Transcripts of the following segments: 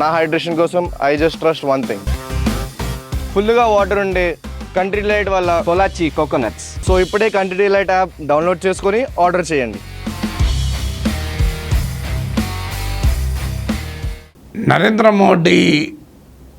నా హైడ్రేషన్ కోసం I just trust one thing ఫుల్గా వాటర్ ఉండే కంట్రీ లైట్ వల్ల పొలాచి కోకోనట్స్ సో ఇప్పుడే కంట్రీ లైట్ యాప్ డౌన్లోడ్ చేసుకొని ఆర్డర్ చేయండి. నరేంద్ర మోడీ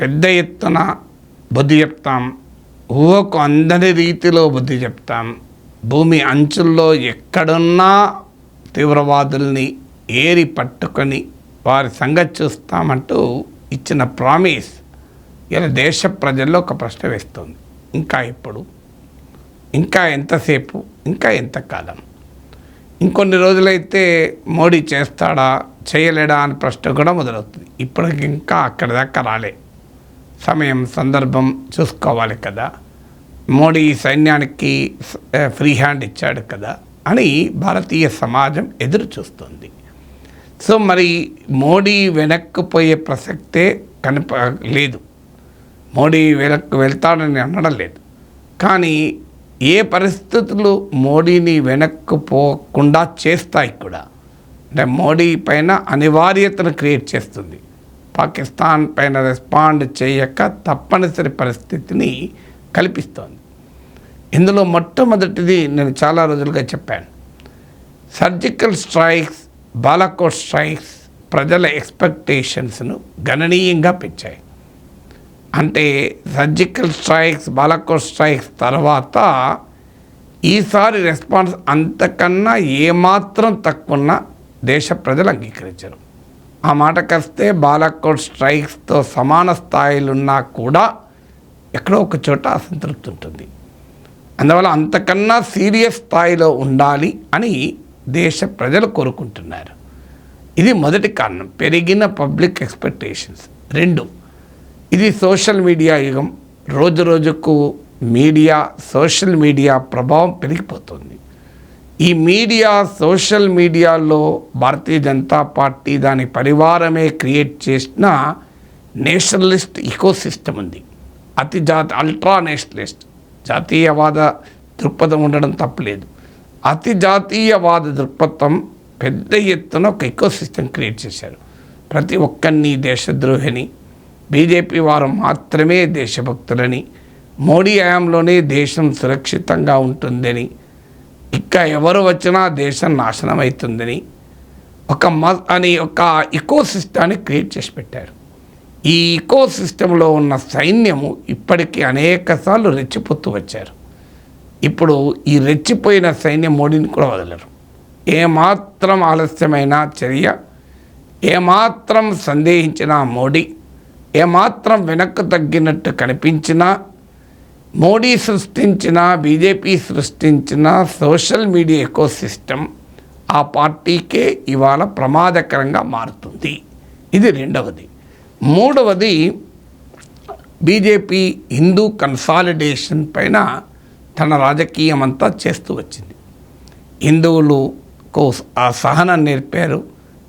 పెద్ద ఎత్తున బుద్ధి చెప్తాం. ఊహకు అందని రీతిలో బుద్ధి చెప్తాం. భూమి అంచుల్లో ఎక్కడున్నా తీవ్రవాదుల్ని ఏరి పట్టుకొని వారి సంగతి చూస్తామంటూ ఇచ్చిన ప్రామిస్ ఇలా దేశ ప్రజల్లో ఒక ప్రశ్న వేస్తుంది. ఇంకా ఇప్పుడు ఇంకా ఎంతసేపు? ఇంకా ఎంతకాలం? ఇంకొన్ని రోజులైతే మోడీ చేస్తాడా చేయలేడా అని ప్రశ్న కూడా మొదలవుతుంది. ఇప్పటికి ఇంకా అక్కడి దాకా రాలే. సమయం సందర్భం చూసుకోవాలి కదా. మోడీ సైన్యానికి ఫ్రీ హ్యాండ్ ఇచ్చాడు కదా అని భారతీయ సమాజం ఎదురు చూస్తుంది సో మరి మోడీ వెనక్కి పోయే ప్రసక్తే కనిప లేదు. మోడీ వెనక్కి వెళ్తాడని అనడం లేదు. కానీ ఏ పరిస్థితులు మోడీని వెనక్కు పోకుండా చేస్తాయి కూడా. అంటే మోడీ పైన అనివార్యతను క్రియేట్ చేస్తుంది. పాకిస్తాన్ పైన రెస్పాండ్ చేయక తప్పనిసరి పరిస్థితిని కల్పిస్తోంది. ఇందులో మొట్టమొదటిది నేను చాలా రోజులుగా చెప్పాను. సర్జికల్ స్ట్రైక్స్ బాలాకోట్ స్ట్రైక్స్ ప్రజల ఎక్స్పెక్టేషన్స్ను గణనీయంగా పెంచాయి. అంటే సర్జికల్ స్ట్రైక్స్ బాలకోట్ స్ట్రైక్స్ తర్వాత ఈసారి రెస్పాన్స్ అంతకన్నా ఏమాత్రం తక్కువన్న దేశ ప్రజలు అంగీకరించరు. ఆ మాటకొస్తే బాలాకోట్ స్ట్రైక్స్తో సమాన స్థాయిలున్నా కూడా ఎక్కడో ఒక చోట అసంతృప్తి ఉంటుంది. అందువల్ల అంతకన్నా సీరియస్ స్థాయిలో ఉండాలి అని దేశ ప్రజలు కోరుకుంటున్నారు. ఇది మొదటి కారణం. పెరిగిన పబ్లిక్ ఎక్స్పెక్టేషన్స్. రెండు ఇది సోషల్ మీడియా యుగం. రోజు రోజుకు మీడియా సోషల్ మీడియా ప్రభావం పెరిగిపోతుంది. ఈ మీడియా సోషల్ మీడియాలో భారతీయ జనతా పార్టీ దాని పరివారమే క్రియేట్ చేసిన నేషనలిస్ట్ ఇకోసిస్టమ్ ఉంది. అతి జాతి అల్ట్రా నేషనలిస్ట్. జాతీయవాద దృక్పథం ఉండడం తప్పలేదు. అతి జాతీయవాద దృక్పథం పెద్ద ఎత్తున ఒక ఎకో సిస్టమ్ క్రియేట్ చేశారు. ప్రతి ఒక్కరిని దేశద్రోహిని బీజేపీ వారు మాత్రమే దేశభక్తులని మోడీ హయాంలోనే దేశం సురక్షితంగా ఉంటుందని ఇంకా ఎవరు వచ్చినా దేశం నాశనం అవుతుందని ఒక మ అని ఒక ఇకో సిస్టాన్ని క్రియేట్ చేసి పెట్టారు. ఈ ఇకో సిస్టంలో ఉన్న సైన్యము ఇప్పటికీ అనేకసార్లు రెచ్చిపోతూ వచ్చారు. ఇప్పుడు ఈ రెచ్చిపోయిన సైన్యం మోడీని కూడా వదలరు. ఏమాత్రం ఆలస్యమైన చర్య ఏమాత్రం సందేహించిన మోడీ ఏమాత్రం వెనక్కు తగ్గినట్టు కనిపించినా మోడీ సృష్టించిన బీజేపీ సృష్టించిన సోషల్ మీడియా ఎకో సిస్టమ్ ఆ పార్టీకే ఇవాళ ప్రమాదకరంగా మారుతుంది. ఇది రెండవది. మూడవది బీజేపీ హిందూ కన్సాలిడేషన్ పైన తన రాజకీయం అంతా చేస్తూ వచ్చింది. హిందువులకు ఆ సహనం నేర్పారు.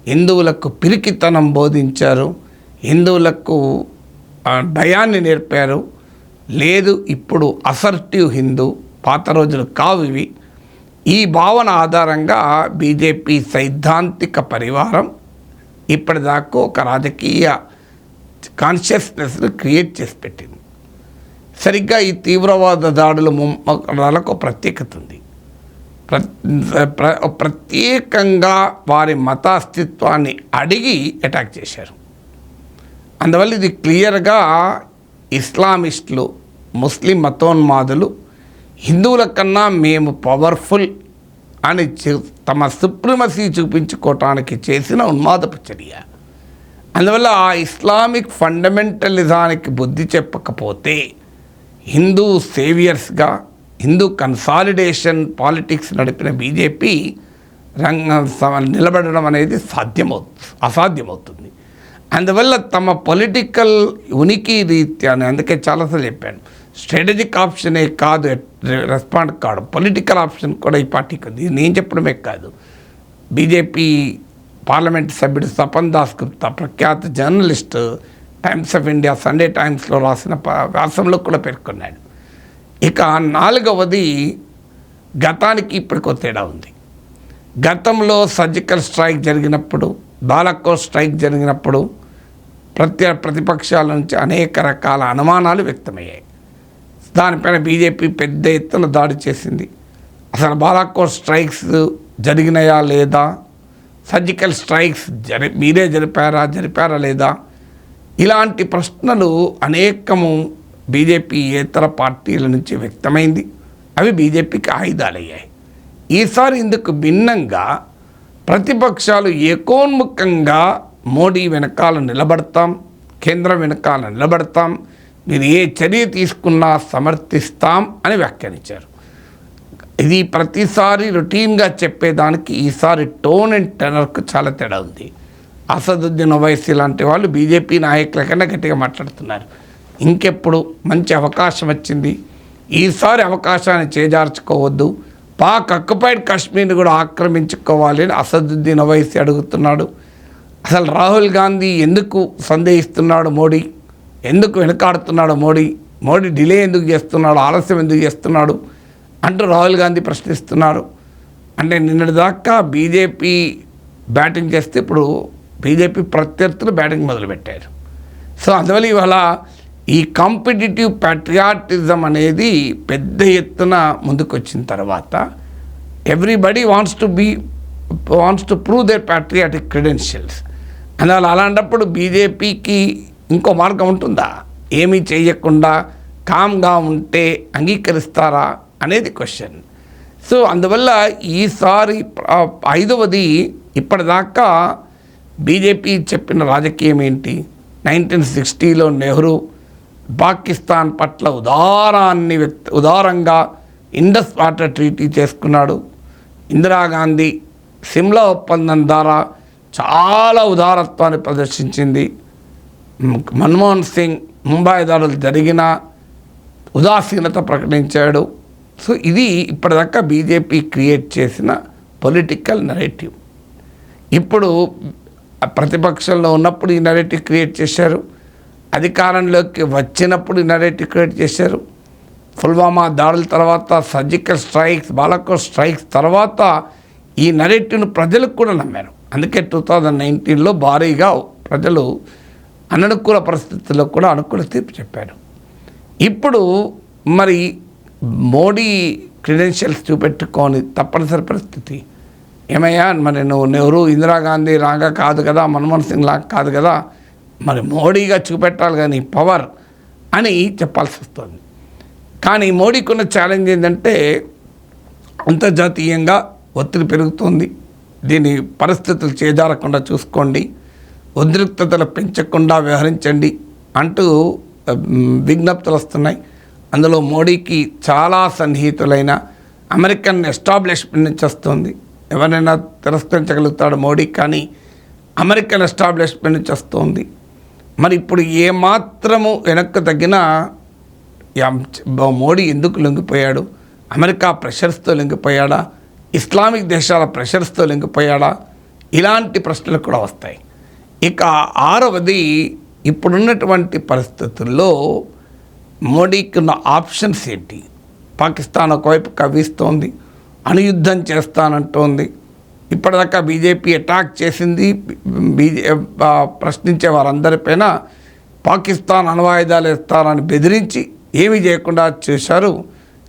హిందువులకు పిరికితనం బోధించారు. హిందువులకు ఆ, భయాన్ని నేర్పారు. లేదు ఇప్పుడు అసర్టివ్ హిందూ పాత రోజులు కావు ఇవి. ఈ భావన ఆధారంగా బీజేపీ సైద్ధాంతిక పరివారం ఇప్పటిదాకా ఒక రాజకీయ కాన్షియస్నెస్ను క్రియేట్ చేసి పెట్టింది. సరిగ్గా ఈ తీవ్రవాద దాడుల ముమ్మకాలకు ప్రత్యేకత ఉంది. ప్ర ప్ర- ప్రత్యేకంగా వారి మతాస్తిత్వాన్ని అడిగి అటాక్ చేశారు. అందువల్ల ఇది క్లియర్గా ఇస్లామిస్టులు ముస్లిం మతోన్మాదులు హిందువుల కన్నా మేము పవర్ఫుల్ అని తమ సుప్రిమసీ చూపించుకోవటానికి చేసిన ఉన్మాదపు చర్య. అందువల్ల ఆ ఇస్లామిక్ ఫండమెంటలిజానికి బుద్ధి చెప్పకపోతే హిందూ సేవియర్స్గా హిందూ కన్సాలిడేషన్ పాలిటిక్స్ నడిపిన బీజేపీ రంగ నిలబడడం అనేది సాధ్యమవుతుంది అసాధ్యమవుతుంది. అందువల్ల తమ పొలిటికల్ ఉనికి రీత్యా అందుకే చాలాసార్లు చెప్పాను. స్ట్రాటజిక్ ఆప్షనే కాదు రెస్పాండ్ కావడం పొలిటికల్ ఆప్షన్ కూడా ఈ పార్టీకి ఉంది. నేను చెప్పడమే కాదు. బీజేపీ పార్లమెంట్ సభ్యుడు సపన్ దాస్ గుప్తా ప్రఖ్యాత journalist Times of India Sunday టైమ్స్లో రాసిన వ్యాసంలో కూడా పేర్కొన్నాడు. ఇక నాలుగవది గతానికి ఇప్పటికో తేడా ఉంది. గతంలో సర్జికల్ స్ట్రైక్ జరిగినప్పుడు బాలకో స్ట్రైక్ జరిగినప్పుడు ప్రత్య ప్రతిపక్షాల నుంచి అనేక రకాల అనుమానాలు వ్యక్తమయ్యాయి. దానిపైన బీజేపీ పెద్ద ఎత్తున దాడి చేసింది. అసలు బాలాకో స్ట్రైక్స్ జరిగినాయా లేదా? సర్జికల్ స్ట్రైక్స్ జరి మీరే జరిపారా జరిపారా లేదా? ఇలాంటి ప్రశ్నలు అనేకము బీజేపీ ఇతర పార్టీల నుంచి వ్యక్తమైంది. అవి బీజేపీకి ఆయుధాలయ్యాయి. ఈసారి ఇందుకు భిన్నంగా ప్రతిపక్షాలు ఏకోన్ముఖంగా మోడీ వెనకాల నిలబడతాం కేంద్రం వెనకాల నిలబడతాం మీరు ఏ చర్య తీసుకున్నా సమర్థిస్తాం అని వ్యాఖ్యానించారు. ఇది ప్రతిసారి రొటీన్గా చెప్పేదానికి ఈసారి టోన్ అండ్ టెనర్కు చాలా తేడా ఉంది. అసదుద్దీన్ ఓవైసీ లాంటి వాళ్ళు బీజేపీ నాయకుల కన్నా గట్టిగా మాట్లాడుతున్నారు. ఇంకెప్పుడు మంచి అవకాశం వచ్చింది? ఈసారి అవకాశాన్ని చేజార్చుకోవద్దు. పాక్ అక్యుపైడ్ కాశ్మీర్ని కూడా ఆక్రమించుకోవాలి అని అసదుద్దీన్ ఓవైసీ అడుగుతున్నాడు. అసలు రాహుల్ గాంధీ ఎందుకు సందేహిస్తున్నాడు మోడీ? ఎందుకు వెనకాడుతున్నాడు మోడీ? మోడీ డిలే ఎందుకు చేస్తున్నాడు? ఆలస్యం ఎందుకు చేస్తున్నాడు? అంటూ రాహుల్ గాంధీ ప్రశ్నిస్తున్నారు. అంటే నిన్నటి దాకా బీజేపీ బ్యాటింగ్ చేస్తే ఇప్పుడు బీజేపీ ప్రత్యర్థులు బ్యాటింగ్ మొదలుపెట్టారు. సో అందువల్ల ఇవాళ ఈ కాంపిటేటివ్ ప్యాట్రియాటిజం అనేది పెద్ద ఎత్తున ముందుకొచ్చిన తర్వాత everybody wants to be wants to prove their patriotic credentials అందువల్ల అలాంటప్పుడు బీజేపీకి ఇంకో మార్గం ఉంటుందా? ఏమీ చేయకుండా కామ్గా ఉంటే అంగీకరిస్తారా అనేది క్వశ్చన్ సో అందువల్ల ఈసారి ఐదవది ఇప్పటిదాకా బీజేపీ చెప్పిన రాజకీయం ఏంటి? నైన్టీన్ సిక్స్టీలో నెహ్రూ పాకిస్తాన్ పట్ల ఉదారాన్ని ఉదారంగా ఇండస్ వాటర్ ట్రీటీ చేసుకున్నాడు. ఇందిరాగాంధీ సిమ్లా ఒప్పందం ద్వారా చాలా ఉదారత్వాన్ని ప్రదర్శించింది. మన్మోహన్ సింగ్ ముంబై దాడులు జరిగిన ఉదాసీనత ప్రకటించాడు. సో ఇది ఇప్పటిదాకా బీజేపీ క్రియేట్ చేసిన పొలిటికల్ నెరేటివ్. ఇప్పుడు ప్రతిపక్షంలో ఉన్నప్పుడు ఈ నరేటివ్ క్రియేట్ చేశారు. అధికారంలోకి వచ్చినప్పుడు ఈ నరేటివ్ క్రియేట్ చేశారు. పుల్వామా దాడుల తర్వాత సర్జికల్ స్ట్రైక్స్ బాలకోట్ స్ట్రైక్స్ తర్వాత ఈ నరేటివ్ను ప్రజలకు కూడా నమ్మారు. అందుకే టూ థౌజండ్ నైన్టీన్లో భారీగా ప్రజలు అననుకూల పరిస్థితుల్లో కూడా అనుకూల తీర్పు చెప్పారు. ఇప్పుడు మరి మోడీ క్రెడెన్షియల్స్ చూపెట్టుకొని తప్పనిసరి పరిస్థితి ఏమయ్యా మరి నువ్వు నెహ్రూ ఇందిరాగాంధీ లాగా కాదు కదా మన్మోహన్ సింగ్ లాగా కాదు కదా మరి మోడీగా చూపెట్టాలి కానీ పవర్ అని చెప్పాల్సి వస్తుంది. కానీ మోడీకి ఉన్న ఛాలెంజ్ ఏంటంటే అంతర్జాతీయంగా ఒత్తిడి పెరుగుతుంది. దీని పరిస్థితులు చేజారకుండా చూసుకోండి. ఉద్రిక్తతలు పెంచకుండా వ్యవహరించండి అంటూ విజ్ఞప్తులు వస్తున్నాయి. అందులో మోడీకి చాలా సన్నిహితులైన అమెరికన్ ఎస్టాబ్లిష్మెంట్ నుంచి వస్తుంది. ఎవరైనా తిరస్కరించగలుగుతాడు మోడీ కానీ అమెరికన్ ఎస్టాబ్లిష్మెంట్ నుంచి వస్తుంది. మరి ఇప్పుడు ఏమాత్రము వెనక్కు తగ్గిన మోడీ ఎందుకు లొంగిపోయాడు? అమెరికా ప్రెషర్స్తో లొంగిపోయాడా? ఇస్లామిక్ దేశాల ప్రెషర్స్తో లొంగిపోయాడా? ఇలాంటి ప్రశ్నలు కూడా వస్తాయి. ఇక ఆరవది ఇప్పుడున్నటువంటి పరిస్థితుల్లో మోడీకి ఉన్న ఆప్షన్స్ ఏంటి? పాకిస్తాన్ ఒకవైపు కవ్విస్తోంది. అణుయుద్ధం చేస్తానంటోంది. ఇప్పటిదాకా బీజేపీ అటాక్ చేసింది బీజే ప్రశ్నించే వారందరిపైన పాకిస్తాన్ అణ్వాయుధాలు ఇస్తారని బెదిరించి ఏమీ చేయకుండా చేశారు.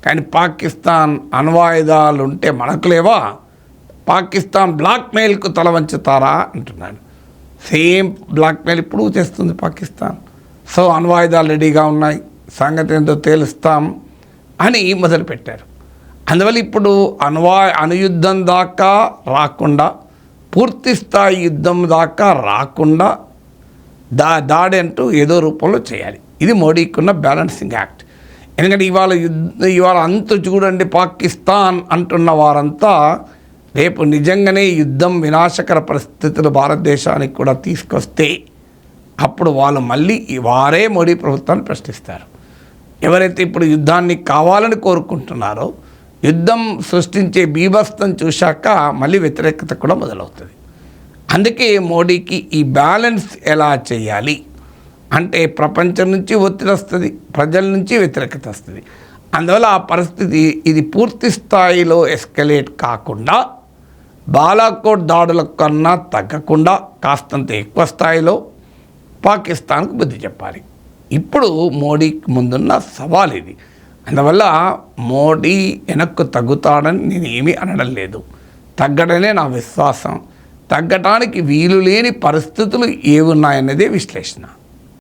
కానీ పాకిస్తాన్ అణ్వాయుధాలు ఉంటే మనకు లేవా? పాకిస్తాన్ బ్లాక్మెయిల్కు తల వంచుతారా అంటున్నాడు. సేమ్ బ్లాక్మెయిల్ ఇప్పుడు చేస్తుంది పాకిస్తాన్. సో అణ్వాయుధాలు రెడీగా ఉన్నాయి సంగతి ఏంటో తేలుస్తాం అని మొదలుపెట్టారు. అందువల్ల ఇప్పుడు అణ్వా అణుయుద్ధం దాకా రాకుండా పూర్తి స్థాయి యుద్ధం దాకా రాకుండా దా దాడి అంటూ ఏదో రూపంలో చేయాలి. ఇది మోడీకి ఉన్న బ్యాలెన్సింగ్ యాక్ట్ ఎందుకంటే ఇవాళ యుద్ధ ఇవాళ అంత చూడండి పాకిస్తాన్ అంటున్న వారంతా రేపు నిజంగానే యుద్ధం వినాశకర పరిస్థితులు భారతదేశానికి కూడా తీసుకొస్తే అప్పుడు వాళ్ళు మళ్ళీ వారే మోడీ ప్రభుత్వాన్ని ప్రశ్నిస్తారు. ఎవరైతే ఇప్పుడు యుద్ధాన్ని కావాలని కోరుకుంటున్నారో యుద్ధం సృష్టించే బీభత్సం చూశాక మళ్ళీ వ్యతిరేకత కూడా మొదలవుతుంది. అందుకే మోడీకి ఈ బ్యాలెన్స్ ఎలా చేయాలి? అంటే ప్రపంచం నుంచి ఒత్తిడి వస్తుంది ప్రజల నుంచి వ్యతిరేకత వస్తుంది. అందువల్ల ఆ పరిస్థితి ఇది పూర్తి స్థాయిలో ఎస్కలేట్ కాకుండా బాలాకోట్ దాడుల కన్నా తగ్గకుండా కాస్తంత ఎక్కువ స్థాయిలో పాకిస్తాన్కు బుద్ధి చెప్పాలి. ఇప్పుడు మోడీకి ముందున్న సవాల్ ఇది అందువల్ల మోడీ వెనక్కు తగ్గుతాడని నేనేమీ అనడం లేదు. తగ్గడమే నా విశ్వాసం. తగ్గటానికి వీలు లేని పరిస్థితులు ఏమున్నాయన్నదే విశ్లేషణ.